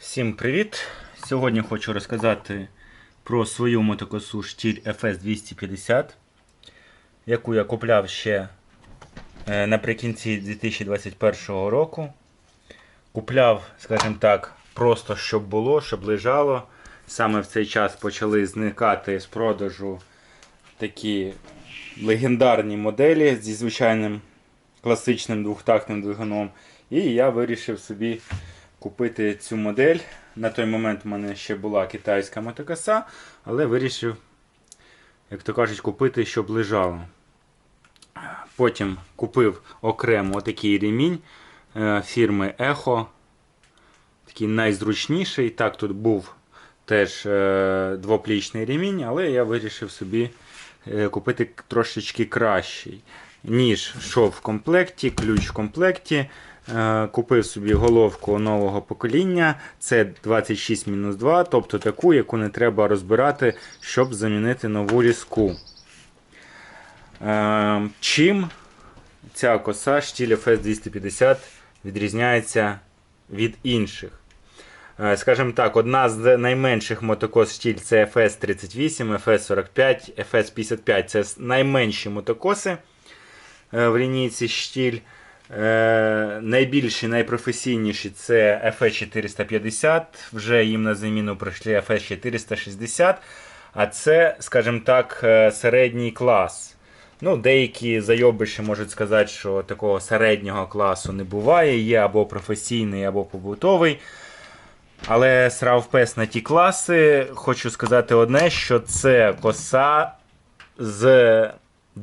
Всім привіт! Сьогодні хочу розказати про свою мотокосу штіль FS250, яку я купляв ще е, наприкінці 2021 року. Купляв, скажімо так, просто щоб було, щоб лежало. Саме в цей час почали зникати з продажу такі легендарні моделі зі звичайним класичним двохтактним двигуном. І я вирішив собі купити цю модель. На той момент у мене ще була китайська мотокоса, але вирішив, як то кажуть, купити, щоб лежало. Потім купив окремо такий ремінь е, фірми Echo. Такий найзручніший. Так, тут був теж е, двоплічний ремінь, але я вирішив собі е, купити трошечки кращий. Ніж йшов в комплекті, ключ в комплекті. Е, Купив собі головку нового покоління. Це 26-2, тобто таку, яку не треба розбирати, щоб замінити нову різку. Е, Чим ця коса штіль FS250 відрізняється від інших? Е, Скажімо так, одна з найменших мотокос штіль це FS38, FS45, FS55 це найменші мотокоси в лінійці штіль. Е, найбільші, найпрофесійніші це FE450, вже їм на заміну пройшли FE460, а це, скажімо так, е, середній клас. Ну, Деякі зайобиші можуть сказати, що такого середнього класу не буває, є або професійний, або побутовий. Але срав пес на ті класи, хочу сказати одне, що це коса з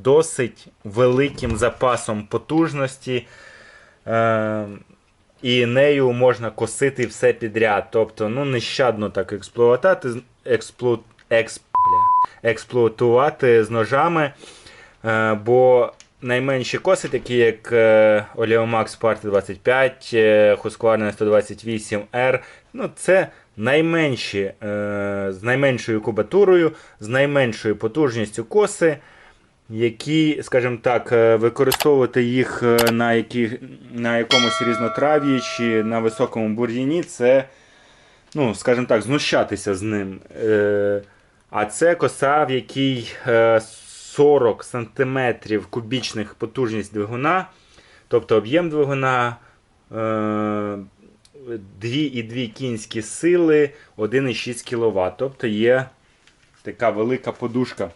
досить великим запасом потужності. Е, і нею можна косити все підряд. Тобто, ну, нещадно так експлуатати, експлу, експ, експлуатувати з ножами. Е, бо найменші коси, такі як е, Oleomax Party 25, е, Husqvarna 128R, ну, це найменші, е, з найменшою кубатурою, з найменшою потужністю коси які, скажімо так, е, використовувати їх е, на які, на якомусь різнотрав'ї чи на високому бур'яні, це, ну, скажімо так, знущатися з ним. Е, А це коса, в якій е, 40 см кубічних потужність двигуна, тобто об'єм двигуна. е, 2,2 кінські сили, 1,6 кВт. Тобто є така велика подушка.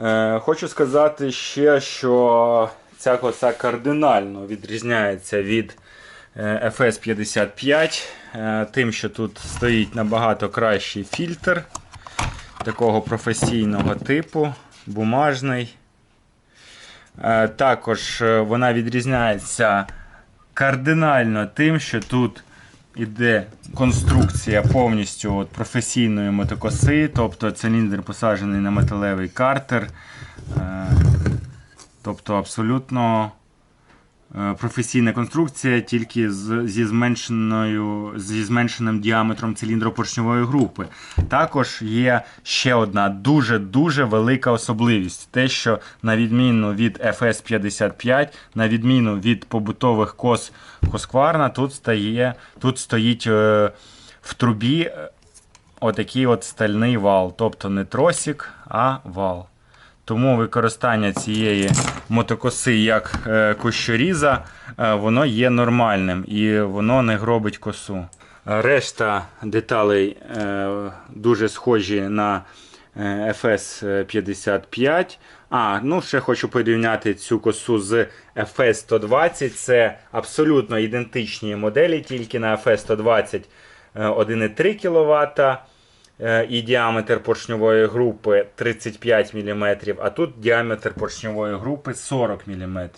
Е, Хочу сказати ще, що ця коса кардинально відрізняється від е, FS55, е, тим, що тут стоїть набагато кращий фільтр такого професійного типу, бумажний. Також вона відрізняється кардинально тим, що тут іде конструкція повністю от професійної мотокоси, тобто циліндр посаджений на металевий картер. Е, Тобто абсолютно професійна конструкція тільки з, зі, зменшеною, зі зменшеним діаметром циліндропоршньової групи. Також є ще одна дуже-дуже велика особливість. Те, що на відміну від FS55, на відміну від побутових кос Husqvarna, тут, стає, тут стоїть е, в трубі е, отакий от стальний вал. Тобто не тросик, а вал. Тому використання цієї мотокоси як е, кущоріза, е, воно є нормальним і воно не гробить косу. Решта деталей е, дуже схожі на е, FS55. А, ну ще хочу порівняти цю косу з FS120. Це абсолютно ідентичні моделі, тільки на FS120 е, 1,3 кВт і діаметр поршньової групи 35 мм, а тут діаметр поршньової групи 40 мм.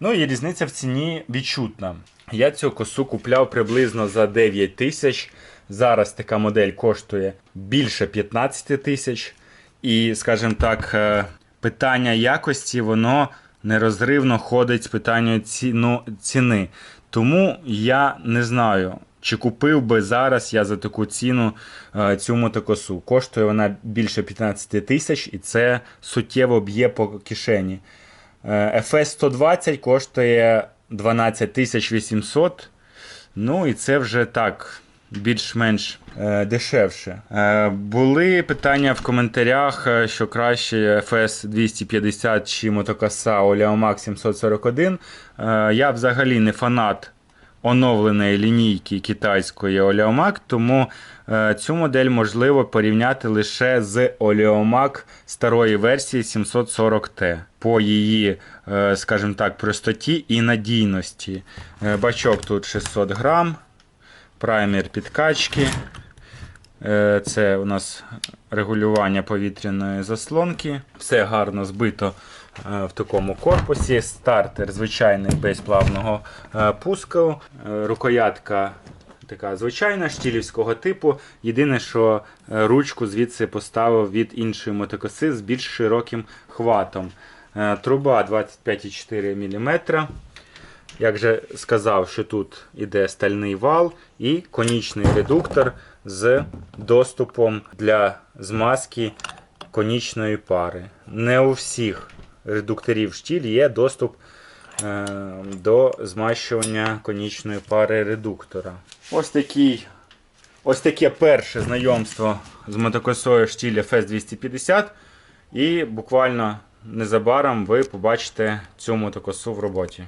Ну і різниця в ціні відчутна. Я цю косу купляв приблизно за 9 тисяч. Зараз така модель коштує більше 15 тисяч. І, скажімо так, е, питання якості воно нерозривно ходить з питанням ціну, ціни. Тому я не знаю, чи купив би зараз я за таку ціну е, цю мотокосу. Коштує вона більше 15 тисяч і це суттєво б'є по кишені. Е, FS 120 коштує 12 800. Ну і це вже так. Більш-менш е, дешевше. Е, були питання в коментарях, е, що краще FS 250 чи мотокоса Oleomax 741. Е, я взагалі не фанат оновленої лінійки китайської Oleomac, тому е, цю модель можливо порівняти лише з Oleomac старої версії 740T по її, е, скажімо так, простоті і надійності. Е, бачок тут 600 грам, праймер підкачки. Це у нас регулювання повітряної заслонки. Все гарно збито в такому корпусі. Стартер звичайний без плавного е, пуску. Е, Рукоятка така звичайна, штілівського типу. Єдине, що е, ручку звідси поставив від іншої мотокоси з більш широким хватом. Е, Труба 25,4 мм. Як же сказав, що тут іде стальний вал і конічний редуктор з доступом для змазки конічної пари. Не у всіх редукторів штіль є доступ е, до змащування конічної пари редуктора. Ось такий. Ось таке перше знайомство з мотокосою штіль FS 250. І буквально незабаром ви побачите цю мотокосу в роботі.